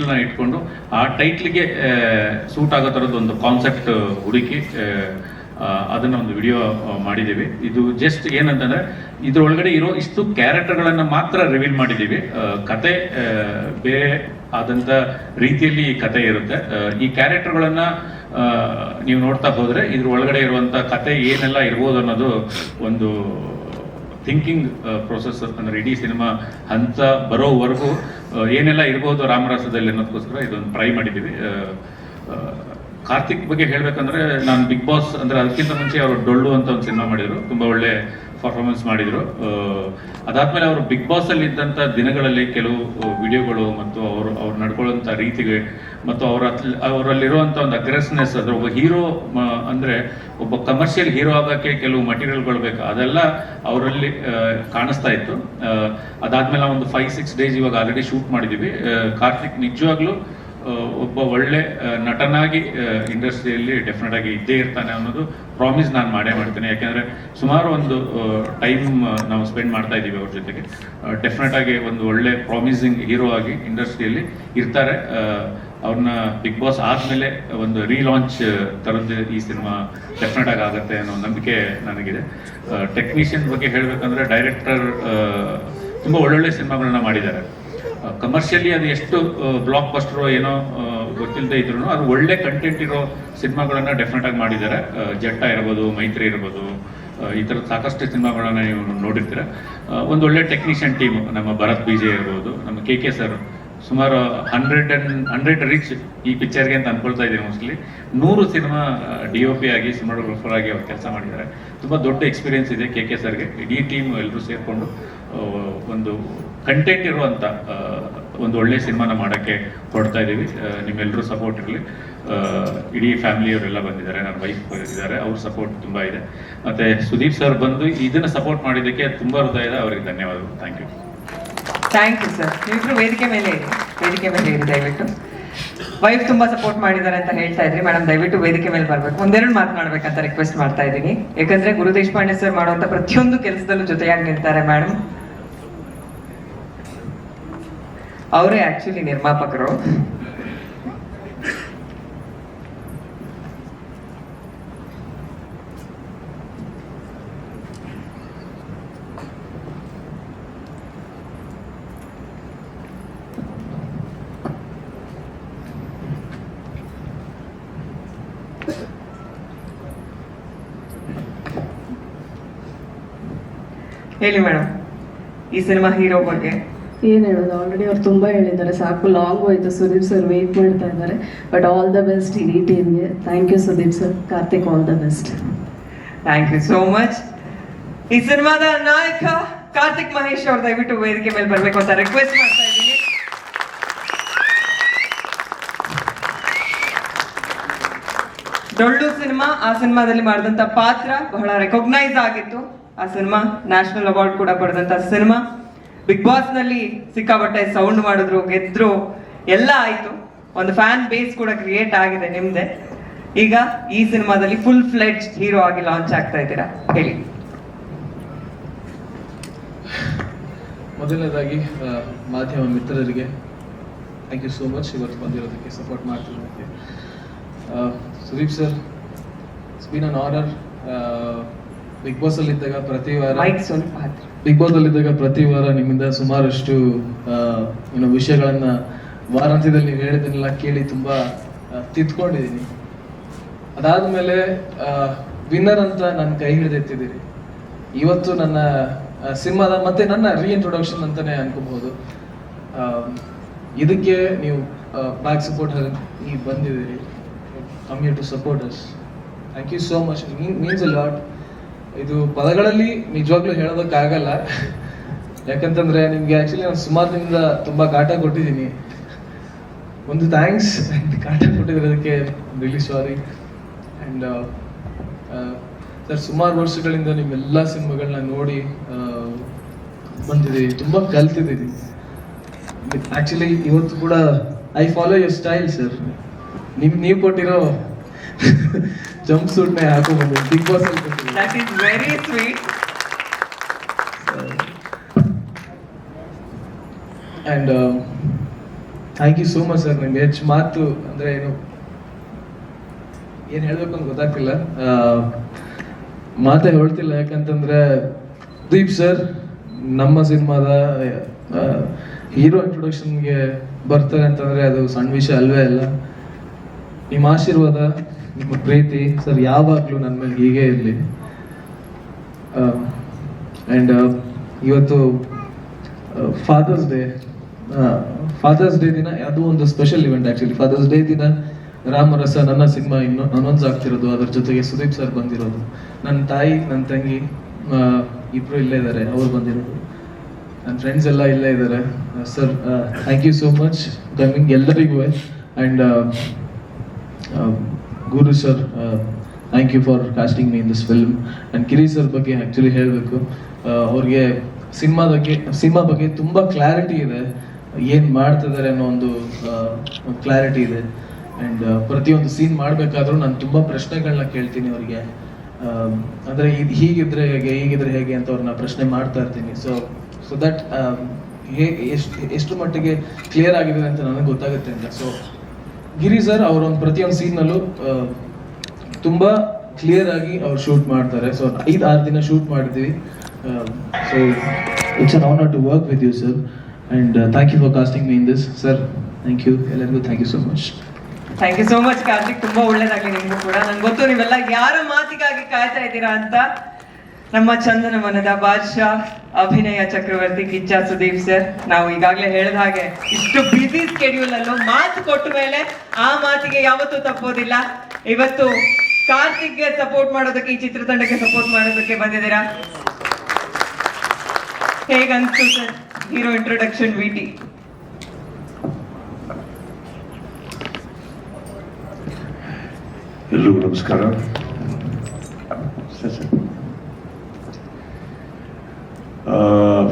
ಟೈಟ್ಲ್ನ ಇಟ್ಕೊಂಡು ಆ ಟೈಟ್ಲಿಗೆ ಸೂಟ್ ಆಗೋ ಥರದ್ದು ಒಂದು ಕಾನ್ಸೆಪ್ಟ್ ಹುಡುಕಿ ಅದನ್ನ ಒಂದು ವಿಡಿಯೋ ಮಾಡಿದ್ದೀವಿ. ಇದು ಜಸ್ಟ್ ಏನಂತಂದ್ರೆ, ಇದ್ರೊಳಗಡೆ ಇರೋ ಇಷ್ಟು ಕ್ಯಾರೆಕ್ಟರ್ಗಳನ್ನ ಮಾತ್ರ ರಿವೀಲ್ ಮಾಡಿದ್ದೀವಿ. ಕತೆ ಬೇರೆ ಆದಂತ ರೀತಿಯಲ್ಲಿ ಈ ಕತೆ ಇರುತ್ತೆ. ಈ ಕ್ಯಾರೆಕ್ಟರ್ಗಳನ್ನ ನೀವು ನೋಡ್ತಾ ಹೋದ್ರೆ ಇದ್ರ ಒಳಗಡೆ ಇರುವಂತ ಕತೆ ಏನೆಲ್ಲ ಇರ್ಬೋದು ಅನ್ನೋದು ಒಂದು ಥಿಂಕಿಂಗ್ ಪ್ರೊಸೆಸ್ ಅಂದರೆ ಇಡೀ ಸಿನಿಮಾ ಹಂತ ಬರೋವರೆಗೂ ಏನೆಲ್ಲ ಇರ್ಬೋದು ರಾಮರಾಸದಲ್ಲಿ ಅನ್ನೋದಕ್ಕೋಸ್ಕರ ಇದೊಂದು ಟ್ರೈ ಮಾಡಿದ್ದೀವಿ. ಆ, ಆ, ಕಾರ್ತಿಕ್ ಬಗ್ಗೆ ಹೇಳಬೇಕಂದ್ರೆ ನಾನು ಬಿಗ್ ಬಾಸ್ ಅಂದ್ರೆ ಅದಕ್ಕಿಂತ ಮುಂಚೆ ಅವರು ಡೊಳ್ಳು ಅಂತ ಒಂದು ಸಿನಿಮಾ ಮಾಡಿದ್ರು. ತುಂಬಾ ಒಳ್ಳೆ ಪರ್ಫಾರ್ಮೆನ್ಸ್ ಮಾಡಿದ್ರು. ಅದಾದಮೇಲೆ ಅವರು ಬಿಗ್ ಬಾಸ್ ಅಲ್ಲಿ ಇದ್ದಂತ ದಿನಗಳಲ್ಲಿ ಕೆಲವು ವಿಡಿಯೋಗಳು ಮತ್ತು ಅವರು, ಅವ್ರು ನಡ್ಕೊಳ್ಳೋಂಥ ರೀತಿಗೆ ಮತ್ತು ಅವರ ಅವರಲ್ಲಿರುವಂಥ ಒಂದು ಅಗ್ರೆಸ್ನೆಸ್ ಅದರ ಒಬ್ಬ ಹೀರೋ ಅಂದ್ರೆ ಒಬ್ಬ ಕಮರ್ಷಿಯಲ್ ಹೀರೋ ಆಗೋಕ್ಕೆ ಕೆಲವು ಮಟೀರಿಯಲ್ಗಳು ಬೇಕು. ಅದೆಲ್ಲ ಅವರಲ್ಲಿ ಕಾಣಿಸ್ತಾ ಇತ್ತು. ಅದಾದಮೇಲೆ ಒಂದು ಫೈವ್ ಸಿಕ್ಸ್ ಡೇಸ್ ಇವಾಗ ಆಲ್ರೆಡಿ ಶೂಟ್ ಮಾಡಿದ್ದೀವಿ ಕಾರ್ತಿಕ್ ನಿಜವಾಗ್ಲೂ ಒಬ್ಬ ಒಳ್ಳೆ ನಟನಾಗಿ ಇಂಡಸ್ಟ್ರಿಯಲ್ಲಿ ಡೆಫಿನೆಟ್ ಆಗಿ ಇದ್ದೇ ಇರ್ತಾನೆ ಅನ್ನೋದು ಪ್ರಾಮಿಸ್ ನಾನು ಮಾಡೇ ಮಾಡ್ತೇನೆ. ಯಾಕೆಂದ್ರೆ ಸುಮಾರು ಒಂದು ಟೈಮ್ ನಾವು ಸ್ಪೆಂಡ್ ಮಾಡ್ತಾ ಇದ್ದೀವಿ ಅವ್ರ ಜೊತೆಗೆ. ಡೆಫಿನೆಟ್ ಆಗಿ ಒಂದು ಒಳ್ಳೆ ಪ್ರಾಮಿಸಿಂಗ್ ಹೀರೋ ಆಗಿ ಇಂಡಸ್ಟ್ರಿಯಲ್ಲಿ ಇರ್ತಾರೆ. ಅವ್ರನ್ನ ಬಿಗ್ ಬಾಸ್ ಆದ್ಮೇಲೆ ಒಂದು ರೀಲಾಂಚ್ ತರದ್ದು ಈ ಸಿನಿಮಾ ಡೆಫಿನೆಟ್ ಆಗಿ ಆಗುತ್ತೆ ಅನ್ನೋ ನಂಬಿಕೆ ನನಗಿದೆ. ಟೆಕ್ನಿಷಿಯನ್ ಬಗ್ಗೆ ಹೇಳಬೇಕಂದ್ರೆ ಡೈರೆಕ್ಟರ್ ತುಂಬಾ ಒಳ್ಳೊಳ್ಳೆ ಸಿನಿಮಾಗಳನ್ನ ಮಾಡಿದ್ದಾರೆ. ಕಮರ್ಷಿಯಲಿ ಅದು ಎಷ್ಟು ಬ್ಲಾಕ್ ಬಸ್ಟರು ಏನೋ ಗೊತ್ತಿಲ್ಲದೆ ಇದ್ರು ಅದು ಒಳ್ಳೆ ಕಂಟೆಂಟ್ ಇರೋ ಸಿನಿಮಾಗಳನ್ನು ಡೆಫಿನೆಟ್ ಆಗಿ ಮಾಡಿದ್ದಾರೆ. ಜಟ್ಟ ಇರ್ಬೋದು, ಮೈತ್ರಿ ಇರ್ಬೋದು ಈ ಥರದ ಸಾಕಷ್ಟು ಸಿನಿಮಾಗಳನ್ನ ನೀವು ನೋಡಿರ್ತೀರ. ಒಂದು ಒಳ್ಳೆ ಟೆಕ್ನಿಷಿಯನ್ ಟೀಮ್ ನಮ್ಮ ಭರತ್ ಬಿಜೆ ಇರ್ಬೋದು, ನಮ್ಮ ಕೆ ಕೆ ಸರ್, ಸುಮಾರು ಹಂಡ್ರೆಡ್ ಅಂಡ್ ಹಂಡ್ರೆಡ್ ರೀಚ್ ಈ ಪಿಕ್ಚರ್ಗೆ ಅಂತ ಅನ್ಕೊಳ್ತಾ ಇದ್ದೀನಿ ಮೋಸ್ಟ್ಲಿ ನೂರು ಸಿನಿಮಾ ಡಿ ಒ ಪಿ ಆಗಿ ಸಿನಿಮಾಟೋಗ್ರಫರ್ ಆಗಿ ಅವ್ರು ಕೆಲಸ ಮಾಡಿದ್ದಾರೆ. ತುಂಬ ದೊಡ್ಡ ಎಕ್ಸ್ಪೀರಿಯನ್ಸ್ ಇದೆ ಕೆ ಕೆ ಸರ್ಗೆ. ಇಡೀ ಟೀಮ್ ಎಲ್ಲರೂ ಸೇರಿಕೊಂಡು ಒಂದು ಕಂಟೆಂಟ್ ಇರುವಂತ ಒಂದು ಒಳ್ಳೆ ಸಿನಿಮಾನ ಮಾಡೋಕ್ಕೆ ಹೊರಡ್ತಾ ಇದ್ದೀವಿ ನಿಮ್ಮೆಲ್ಲರೂ ಸಪೋರ್ಟ್ ಇರಲಿ. ಇಡೀ ಫ್ಯಾಮಿಲಿಯವರೆಲ್ಲ ಬಂದಿದ್ದಾರೆ, ನನ್ನ ವೈಫ್ ಇದ್ದಾರೆ ಅವ್ರ ಸಪೋರ್ಟ್ ತುಂಬಾ ಇದೆ. ಮತ್ತೆ ಸುದೀಪ್ ಸರ್ ಬಂದು ಇದನ್ನ ಸಪೋರ್ಟ್ ಮಾಡಿದ್ದಕ್ಕೆ ತುಂಬಾ ಇದೆ. ಅವರಿಗೆ ಧನ್ಯವಾದಗಳು. Thank you thank you sir ನೀವು ವೇದಿಕೆ ಮೇಲೆ ವೇದಿಕೆ ಮೇಲೆ ಇರಿ, ದಯವಿಟ್ಟು. ವೈಫ್ ತುಂಬಾ ಸಪೋರ್ಟ್ ಮಾಡಿದ್ದಾರೆ ಅಂತ ಹೇಳ್ತಾ ಇದ್ರಿ. ಮೇಡಮ್ ದಯವಿಟ್ಟು ವೇದಿಕೆ ಮೇಲೆ ಬರ್ಬೇಕು. ಒಂದೆರಡು ಮಾತನಾಡ್ಬೇಕಂತ ರಿಕ್ವೆಸ್ಟ್ ಮಾಡ್ತಾ ಇದ್ದೀನಿ. ಯಾಕಂದ್ರೆ ಗುರು ದೇಶಪಾಂಡೆ ಸರ್ ಮಾಡುವಂತ ಪ್ರತಿಯೊಂದು ಕೆಲಸದಲ್ಲೂ ಜೊತೆಯಾಗಿ ನಿಲ್ತಾರೆ ಮೇಡಮ್ ಅವರೇ ಆಕ್ಚುಲಿ ನಿರ್ಮಾಪಕರು. ಹೇಳಿ ಮೇಡಮ್ ಈ ಸಿನಿಮಾ ಹೀರೋ ಬಗ್ಗೆ. ಏನ್ ಹೇಳೋದು? ಆಲ್ರೆಡಿ ಅವ್ರು ತುಂಬಾ ಹೇಳಿದ್ದಾರೆ. ಸಾಕು ಲಾಂಗ್ ಹೋಯ್ತು. ಸುದೀಪ್ ಸರ್ ವೇಟ್ ಮಾಡ್ತಾ ಇದ್ದಾರೆ. ಬಟ್ ಆಲ್ ದ ಬೆಸ್ಟ್ ಇಡೀ ಟೀಮ್ಗೆ thank you Sudeep sir Karthik all the best thank you so much ಈ ಸಿನಿಮಾದ ನಾಯಕ ಕಾರ್ತಿಕ್ ಮಹೇಶ್ ಅವ್ರ ದಯವಿಟ್ಟು ವೇದಿಕೆ ಮೇಲೆ ಬರಬೇಕು ಅಂತ ರಿಕ್ವೆಸ್ಟ್ ಮಾಡ್ತಾ ಇದ್ದೀನಿ. ಡೊಳ್ಳು ಸಿನಿಮಾ, ಆ ಸಿನಿಮಾದಲ್ಲಿ ಮಾಡಿದಂತ ಪಾತ್ರ ಬಹಳ ರೆಕಗ್ನೈಸ್ ಆಗಿತ್ತು. ಆ ಸಿನಿಮಾ ನ್ಯಾಷನಲ್ ಅವಾರ್ಡ್ ಕೂಡ ಪಡೆದಂತ ಸಿನಿಮಾ. ಬಿಗ್ ಬಾಸ್ನಲ್ಲಿ ಸಿಕ್ಕಾಪಟ್ಟೆ ಸೌಂಡ್ ಮಾಡಿದ್ರು ಗೆದ್ರು ಎಲ್ಲ ಆಯ್ತು. ಒಂದು ಫ್ಯಾನ್ ಬೇಸ್ ಕೂಡ ಕ್ರಿಯೇಟ್ ಆಗಿದೆ ನಿಮ್ದೆ. ಈಗ ಈ ಸಿನಿಮಾದಲ್ಲಿ ಫುಲ್ ಫ್ಲೆಡ್ಜ್ ಹೀರೋ ಆಗಿ ಲಾಂಚ್ ಆಗ್ತಾ ಇದ್ದೀರಾ? ಹೇಳಿ. ಮೊದಲನೇದಾಗಿ ಮಾಧ್ಯಮ ಮಿತ್ರರಿಗೆ ಥ್ಯಾಂಕ್ ಯು ಸೋ ಮಚ್ ಇವತ್ತು ಬಂದಿರೋದಕ್ಕೆ support ಮಾಡ್ತಿರೋದಕ್ಕೆ Sudeep sir it's been an honour Bigg Boss ಅಲ್ಲಿ ಇದ್ದಾಗ ಪ್ರತಿ ವಾರ ಬಿಗ್ ಬಾಸ್ ಅಲ್ಲಿ ಇದ್ದಾಗ ಪ್ರತಿ ವಾರ ನಿಮ್ಮಿಂದ ಸುಮಾರಷ್ಟು ಏನು ವಿಷಯಗಳನ್ನ ವಾರಾಂತ್ಯದಲ್ಲಿ ನೀವು ಹೇಳಿದ್ದನ್ನೆಲ್ಲ ಕೇಳಿ ತುಂಬಾ ತಿದ್ಕೊಂಡಿದ್ದೀನಿ. ಅದಾದ್ಮೇಲೆ ವಿನ್ನರ್ ಅಂತ ನನ್ನ ಕೈ ಹಿಡಿದೆತ್ತಿದ್ದೀರಿ ಇವತ್ತು ನನ್ನ ಸಿನಿಮಾದ ಮತ್ತೆ ನನ್ನ ರೀಇಂಟ್ರೊಡಕ್ಷನ್ ಅಂತಾನೆ ಅನ್ಕೋಬಹುದು. ಇದಕ್ಕೆ ನೀವು ಬ್ಯಾಕ್ ಸಪೋರ್ಟ್ ಈಗ ಬಂದಿದ್ದೀರಿ. Come you to support us thank you so much means a lot ಇದು ಪದಗಳಲ್ಲಿ ನಿಜವಾಗ್ಲೂ ಹೇಳೋದಕ್ಕಾಗಲ್ಲ. ಯಾಕಂತಂದ್ರೆ ನಿಮ್ಗೆ ಆಕ್ಚುಲಿ ನಾನು ಸುಮಾರು ದಿನದಿಂದ ತುಂಬಾ ಕಾಟ ಕೊಟ್ಟಿದ್ದೀನಿ. ಒಂದು ಥ್ಯಾಂಕ್ಸ್ ಕಾಟ ಕೊಟ್ಟಿರೋದಕ್ಕೆ ರಿಲಿ ಸಾರಿ ಆ್ಯಂಡ್ ಸರ್ ಸುಮಾರು ವರ್ಷಗಳಿಂದ ನಿಮ್ಮೆಲ್ಲ ಸಿನಿಮಾಗಳನ್ನ ನೋಡಿ ಆ, ಬಂದಿದ್ದೀವಿ ತುಂಬ ಕಲ್ತಿದ್ದೀವಿ ಆಕ್ಚುಲಿ ಇವತ್ತು ಕೂಡ I follow your style sir ನಿಮ್ ನೀವು ಕೊಟ್ಟಿರೋ ಜಂಪ್ ಸೂಟ್ನೇ ಹಾಕೋ ಬಂದಿದೆ Bigg Boss that is very sweet and um, thank you so much sir ನಿಮ್ಗೆ ಹೆಚ್ಚು ಮಾತು ಅಂದ್ರೆ ಏನು ಏನ್ ಹೇಳ್ಬೇಕು ಅಂತ ಗೊತ್ತಾಗ್ತಿಲ್ಲ. ಮಾತೇ ಹೊಳ್ತಿಲ್ಲ. ಯಾಕಂತಂದ್ರೆ ದೀಪ್ ಸರ್ ನಮ್ಮ ಸಿನಿಮಾದ ಹೀರೋ ಇಂಟ್ರೊಡಕ್ಷನ್ಗೆ ಬರ್ತಾರೆ ಅಂತಂದ್ರೆ ಅದು ಸಣ್ಣ ವಿಷಯ ಅಲ್ವೇ ಅಲ್ಲ. ನಿಮ್ಮ ಆಶೀರ್ವಾದ ನಿಮ್ಮ ಪ್ರೀತಿ, ಸರ್, ಯಾವಾಗಲೂ ನನ್ನ ಮೇಲೆ ಹೀಗೆ ಇರಲಿ. ಆ್ಯಂಡ್ ಇವತ್ತು ಫಾದರ್ಸ್ ಡೇ ಫಾದರ್ಸ್ ಡೇ ದಿನ, ಅದು ಒಂದು special event actually Father's Day ದಿನ ರಾಮರಸ ನನ್ನ ಸಿನಿಮಾ ಇನ್ನು ಅನೌನ್ಸ್ ಆಗ್ತಿರೋದು, ಅದ್ರ ಜೊತೆಗೆ ಸುದೀಪ್ ಸರ್ ಬಂದಿರೋದು. ನನ್ನ ತಾಯಿ ನನ್ನ ತಂಗಿ ಇಬ್ರು ಇಲ್ಲೇ ಇದ್ದಾರೆ ಅವ್ರು ಬಂದಿರೋದು. ನನ್ನ ಫ್ರೆಂಡ್ಸ್ ಎಲ್ಲ ಇಲ್ಲೇ ಇದ್ದಾರೆ sir thank you so much coming ಎಲ್ಲರಿಗೂ. And Guru sir thank you for casting me in this film and Kiri sir ಬಗ್ಗೆ ಆ್ಯಕ್ಚುಲಿ ಹೇಳಬೇಕು. ಅವ್ರಿಗೆ ಸಿನಿಮಾ ಬಗ್ಗೆ ಸಿನಿಮಾ ಬಗ್ಗೆ ತುಂಬ ಕ್ಲಾರಿಟಿ ಇದೆ. ಏನು ಮಾಡ್ತಿದ್ದಾರೆ ಅನ್ನೋ ಒಂದು ಕ್ಲಾರಿಟಿ ಇದೆ. ಆ್ಯಂಡ್ ಪ್ರತಿಯೊಂದು ಸೀನ್ ಮಾಡಬೇಕಾದ್ರೂ ನಾನು ತುಂಬ ಪ್ರಶ್ನೆಗಳನ್ನ ಕೇಳ್ತೀನಿ ಅವರಿಗೆ. ಅಂದರೆ ಇದು ಹೀಗಿದ್ರೆ ಹೇಗೆ ಹೀಗಿದ್ರೆ ಹೇಗೆ ಅಂತ ಅವ್ರನ್ನ ಪ್ರಶ್ನೆ ಮಾಡ್ತಾ ಇರ್ತೀನಿ. ಸೊ ಸೊ ದಟ್ ಹೇ, ಎಷ್ಟು ಎಷ್ಟು ಮಟ್ಟಿಗೆ ಕ್ಲಿಯರ್ ಆಗಿದೆ ಅಂತ ನನಗೆ ಗೊತ್ತಾಗುತ್ತೆ ಅಂತ. ಸೊ ಗಿರಿ ಸರ್, ಅವರೊಂದು ಪ್ರತಿಯೊಂದು ಸೀನ್ನಲ್ಲೂ ತುಂಬ ಕ್ಲಿಯರ್ ಆಗಿ ಅವ್ರು ಶೂಟ್ ಮಾಡ್ತಾರೆ. ಸೊ ಐದು ಆರು ದಿನ ಶೂಟ್ ಮಾಡಿದ್ವಿ. So it's an honour to work with you sir and thank you for casting me in this sir thank you ಎಲ್ಲರಿಗೂ thank you so much thank you so much Karthik ತುಂಬಾ ಒಳ್ಳೇದಾಗಲಿ ನಿಮಗೂ ಕೂಡ. ನಂಗೆ ಗೊತ್ತು, ನೀವೆಲ್ಲ ಯಾರ ಮಾತಿಗಾಗಿ ಕಾಯ್ತಾ ಇದ್ದೀರಾ ಅಂತ ನಮ್ಮ ಚಂದನ ಮನದ ಬಾದ್ಶಾ. ಅಭಿನಯ ಚಕ್ರವರ್ತಿ ಕಿಚ್ಚ ಸುದೀಪ್ ಸರ್, ನಾವು ಈಗಾಗಲೇ ಹೇಳಿದ ಹಾಗೆ ಇಷ್ಟು ಬಿಸಿ ಸ್ಕೆಡ್ಯೂಲ್ ಅಲ್ಲೂ ಮಾತು ಕೊಟ್ಟ ಮೇಲೆ ಆ ಮಾತಿಗೆ ಯಾವತ್ತೂ ತಪ್ಪೋದಿಲ್ಲ. ಇವತ್ತು ಕಾರ್ತಿಕ್ಗೆ ಸಪೋರ್ಟ್ ಮಾಡೋದಕ್ಕೆ, ಈ ಚಿತ್ರತಂಡಕ್ಕೆ ಸಪೋರ್ಟ್ ಮಾಡೋದಕ್ಕೆ ಬಂದಿದ್ದೀರಾ? ಹೇಗನ್ಸ್ತು ಸರ್ ಹೀರೋ ಇಂಟ್ರೊಡಕ್ಷನ್ ವಿಟಿ ಎಲ್ರಿಗೂ ನಮಸ್ಕಾರ ಸರ್ ಸರ್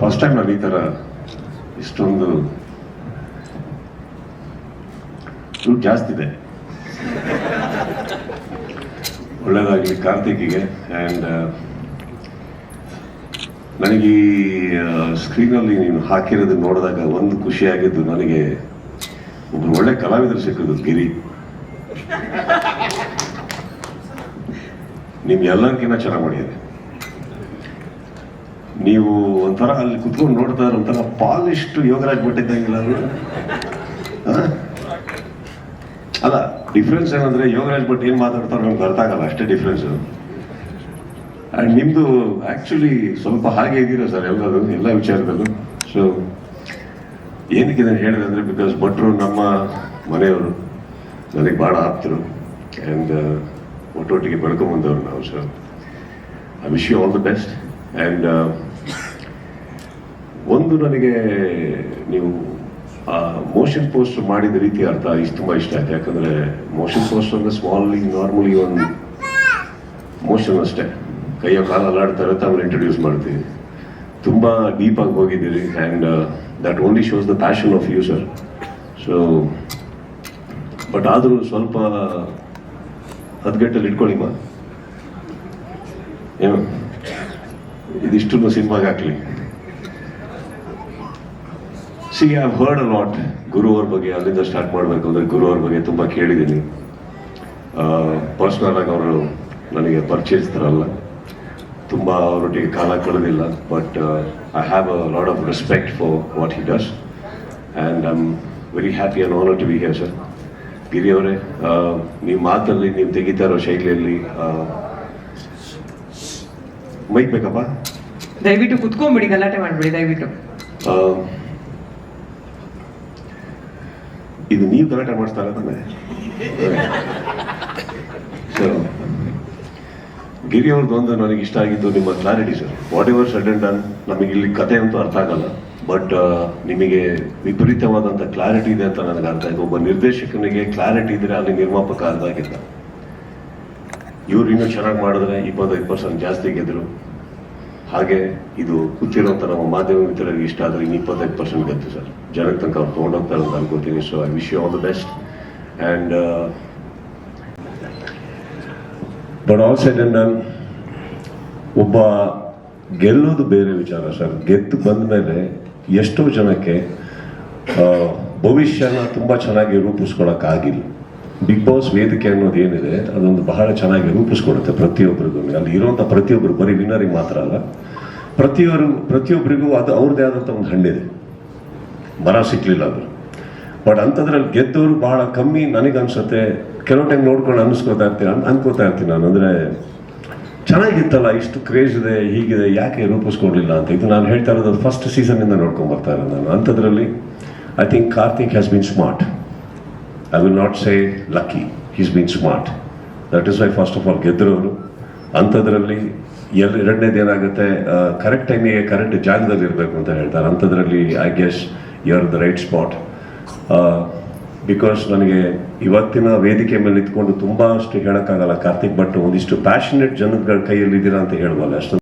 ಫಸ್ಟ್ ಟೈಮ್ ನಾನು ಈ ಥರ ಇಷ್ಟೊಂದು ದುಡ್ಡು ಜಾಸ್ತಿ ಇದೆ. ಒಳ್ಳೇದಾಗಲಿ ಕಾರ್ತಿಕಿಗೆ ಆ್ಯಂಡ್ ನನಗೆ ಈ ಸ್ಕ್ರೀನಲ್ಲಿ ನೀನು ಹಾಕಿರೋದು ನೋಡಿದಾಗ ಒಂದು ಖುಷಿಯಾಗಿದ್ದು ನನಗೆ ಒಬ್ಬರು ಒಳ್ಳೆ ಕಲಾವಿದರು ಸಿಕ್ಕಿದ್ರು ಗಿರಿ. ನಿಮ್ಗೆಲ್ಲರಿಗಿನ್ನ ಚೆನ್ನಾಗಿ ಮಾಡಿದ್ದಾರೆ. ನೀವು ಒಂಥರ ಅಲ್ಲಿ ಕುತ್ಕೊಂಡು ನೋಡ್ತಾ ಇರೋ ಒಂಥರ ಪಾಲಿಷ್ಟು ಯೋಗರಾಜ್ ಭಟ್ ಇದ್ದಂಗಿಲ್ಲ ಅಲ್ಲ ಡಿಫ್ರೆನ್ಸ್ ಏನಂದ್ರೆ ಯೋಗರಾಜ್ ಭಟ್ ಏನು ಮಾತಾಡ್ತಾರೆ ನಮ್ಗೆ ಅರ್ಥ ಆಗಲ್ಲ, ಅಷ್ಟೇ ಡಿಫ್ರೆನ್ಸ್ ಅಂಡ್ ನಿಮ್ಮದು ಆಕ್ಚುಲಿ ಸ್ವಲ್ಪ ಹಾಗೆ ಇದ್ದೀರಾ ಸರ್ ಎಲ್ಲರೂ, ಎಲ್ಲ ವಿಚಾರದಲ್ಲೂ? ಸೊ ಏನಕ್ಕೆ ನಾನು ಹೇಳಿದೆ ಅಂದರೆ ಬಿಕಾಸ್ ಭಟ್ರು ನಮ್ಮ ಮನೆಯವರು, ನನಗೆ ಭಾಳ ಆಪ್ತರು. ಆ್ಯಂಡ್ ಒಟ್ಟೊಟ್ಟಿಗೆ ಬೆಳ್ಕೊಂಬಂದವರು ನಾವು sir I wish you all the best and ಒಂದು ನನಗೆ ನೀವು, ಆ ಮೋಷನ್ ಪೋಸ್ಟರ್ ಮಾಡಿದ ರೀತಿ ಅರ್ಥ, ಇಷ್ಟು ತುಂಬ ಇಷ್ಟ ಆಯ್ತು. ಯಾಕಂದ್ರೆ ಮೋಷನ್ ಪೋಸ್ಟರ್ ಅಂದ್ರೆ ಸ್ಮಾಲಿ ನಾರ್ಮಲಿ ಒಂದು ಮೋಷನ್ ಅಷ್ಟೇ. ಕೈಯ ಕಾಲ ಅಲ್ಲಾಡ್ತಾ ಇರುತ್ತೆ ಆಮೇಲೆ ಇಂಟ್ರೊಡ್ಯೂಸ್ ಮಾಡ್ತೀವಿ. ತುಂಬ ಡೀಪ್ ಆಗಿ ಹೋಗಿದ್ದೀರಿ. And that only shows the passion of you sir so but ಆದರೂ ಸ್ವಲ್ಪ ಹದ್ಗಟ್ಟಲ್ಲಿ ಇಟ್ಕೊಳ್ಳಿ ಮಾ ಏನು? ಇದಿಷ್ಟು ಸಿನಿಮಾಗೆ ಹಾಕ್ಲಿ. C have heard a lot Guru ಅವ್ರ ಬಗ್ಗೆ ಅಲ್ಲಿಂದ ಸ್ಟಾರ್ಟ್ ಮಾಡಬೇಕು ಅಂದರೆ ಗುರು ಅವ್ರ ಬಗ್ಗೆ ತುಂಬ ಕೇಳಿದ್ದೀನಿ. ಪರ್ಸ್ನಲ್ ಆಗಿ ಅವರು ನನಗೆ ಪರಿಚಯಿಸ್ತಾರಲ್ಲ. ತುಂಬ ಅವರೊಟ್ಟಿಗೆ ಕಾಲ ಕಳೆದಿಲ್ಲ but I have a lot of respect for what he does and I am very happy and honour to be here sir Giri ಅವರೇ ನೀವು ಮಾತಲ್ಲಿ ನೀವು ತೆಗಿತಾ ಇರೋ ಶೈಲಿಯಲ್ಲಿ ಮೈಕ್ ಬೇಕಪ್ಪ? ದಯವಿಟ್ಟು ಕುತ್ಕೊಂಡ್ಬಿಡಿ ಗಲಾಟೆ ಮಾಡಿಬಿಡಿ ದಯವಿಟ್ಟು ಆ, ಇದು ನೀವು ಗಲಾಟೆ ಮಾಡಿಸ್ತಾ ಇಲ್ಲ ಸೊ ಗಿರಿ ಅವ್ರದ್ದು ಒಂದು ನನಗೆ ಇಷ್ಟ ಆಗಿದ್ದು ನಿಮ್ಮ clarity sir whatever sudden done ನಮಗೆ ಇಲ್ಲಿ ಕತೆ ಅಂತೂ ಅರ್ಥ ಆಗಲ್ಲ. ಬಟ್ ನಿಮಗೆ ವಿಪರೀತವಾದಂಥ ಕ್ಲಾರಿಟಿ ಇದೆ ಅಂತ ನನಗೆ ಅರ್ಥ ಆಯ್ತು. ಒಬ್ಬ ನಿರ್ದೇಶಕನಿಗೆ ಕ್ಲಾರಿಟಿ ಇದ್ರೆ ಅಲ್ಲಿ ನಿರ್ಮಾಪಕ ಅರ್ಧ ಆಗಿದ್ದ ಇವ್ರು ಇನ್ನೂ ಚೆನ್ನಾಗಿ ಮಾಡಿದ್ರೆ ಇಪ್ಪತ್ತೈದು ಪರ್ಸೆಂಟ್ ಜಾಸ್ತಿ ಗೆದ್ರು. ಹಾಗೆ ಇದು ಕುಚ್ಚಿರೋಂಥ ನಮ್ಮ ಮಾಧ್ಯಮ ಮಿತ್ರರಿಗೆ ಇಷ್ಟ ಆದರೆ ಇನ್ನು ಇಪ್ಪತ್ತೈದು ಪರ್ಸೆಂಟ್ ಗೆದ್ದು ಸರ್. ಜನಕ್ಕೆ ತನಕ ಅವ್ರು ತೊಗೊಂಡೋಗ್ತಾರೆ ಅಂತ ಅನ್ಕೋತೀನಿ. So I wish you all the best and but all side and done ಒಬ್ಬ ಗೆಲ್ಲೋದು ಬೇರೆ ವಿಚಾರ ಸರ್. ಗೆದ್ದು ಬಂದ ಮೇಲೆ ಎಷ್ಟೋ ಜನಕ್ಕೆ ಭವಿಷ್ಯನ ತುಂಬ ಚೆನ್ನಾಗಿ ರೂಪಿಸ್ಕೊಳಕ್ಕಾಗಿಲ್ಲ. ಬಿಗ್ ಬಾಸ್ ವೇದಿಕೆ ಅನ್ನೋದು ಏನಿದೆ, ಅದೊಂದು ಬಹಳ ಚೆನ್ನಾಗಿ ರೂಪಿಸ್ಕೊಡುತ್ತೆ ಪ್ರತಿಯೊಬ್ಬರಿಗೂ ಅಲ್ಲಿ ಇರುವಂಥ ಪ್ರತಿಯೊಬ್ಬರು ಬರೀ ವಿನ್ನರಿಗೆ ಮಾತ್ರ ಅಲ್ಲ ಪ್ರತಿಯೊಬ್ಬರು ಪ್ರತಿಯೊಬ್ಬರಿಗೂ ಅದು ಅವ್ರದ್ದೇ ಆದಂಥ ಒಂದು ಹಣ್ಣಿದೆ. ಮರ ಸಿಕ್ಕಲಿಲ್ಲ ಅದು. ಬಟ್ ಅಂಥದ್ರಲ್ಲಿ ಗೆದ್ದವರು ಬಹಳ ಕಮ್ಮಿ ನನಗನ್ಸುತ್ತೆ. ಕೆಲವು ಟೈಮ್ ನೋಡ್ಕೊಂಡು ಅನ್ನಿಸ್ಕೊತಾ ಇರ್ತೀನಿ, ಅನ್- ಅನ್ಕೋತಾ ಇರ್ತೀನಿ ನಾನು. ಅಂದರೆ ಚೆನ್ನಾಗಿತ್ತಲ್ಲ, ಇಷ್ಟು ಕ್ರೇಜ್ ಇದೆ, ಹೀಗಿದೆ, ಯಾಕೆ ರೂಪಿಸ್ಕೊಡ್ಲಿಲ್ಲ ಅಂತ. ಇದು ನಾನು ಹೇಳ್ತಾ ಇರೋದು ಫಸ್ಟ್ ಸೀಸನ್ ನೋಡ್ಕೊಂಡು ಬರ್ತಾ ಇರೋದು ನಾನು. ಅಂಥದ್ರಲ್ಲಿ I think Karthik has been smart I will not say lucky he's been smart that is why first of all ಗೆದ್ದರವರು ಅಂಥದ್ರಲ್ಲಿ ಎಲ್ ಎರಡನೇದು ಏನಾಗುತ್ತೆ ಕರೆಕ್ಟ್ ಟೈಮಿಗೆ ಕರೆಕ್ಟ್ ಜಾಗದಲ್ಲಿ ಇರಬೇಕು ಅಂತ ಹೇಳ್ತಾರೆ. ಅಂಥದ್ರಲ್ಲಿ I guess you are the right spot because ನನಗೆ ಇವತ್ತಿನ ವೇದಿಕೆ ಮೇಲೆ ನಿಂತ್ಕೊಂಡು ತುಂಬ ಅಷ್ಟು ಹೇಳೋಕ್ಕಾಗಲ್ಲ ಕಾರ್ತಿಕ್ ಭಟ್, ಒಂದಿಷ್ಟು ಪ್ಯಾಷನೇಟ್ ಜನಗಳ ಕೈಯಲ್ಲಿದ್ದೀರಾ ಅಂತ ಹೇಳ್ಬಲ್ಲ. ಅಷ್ಟು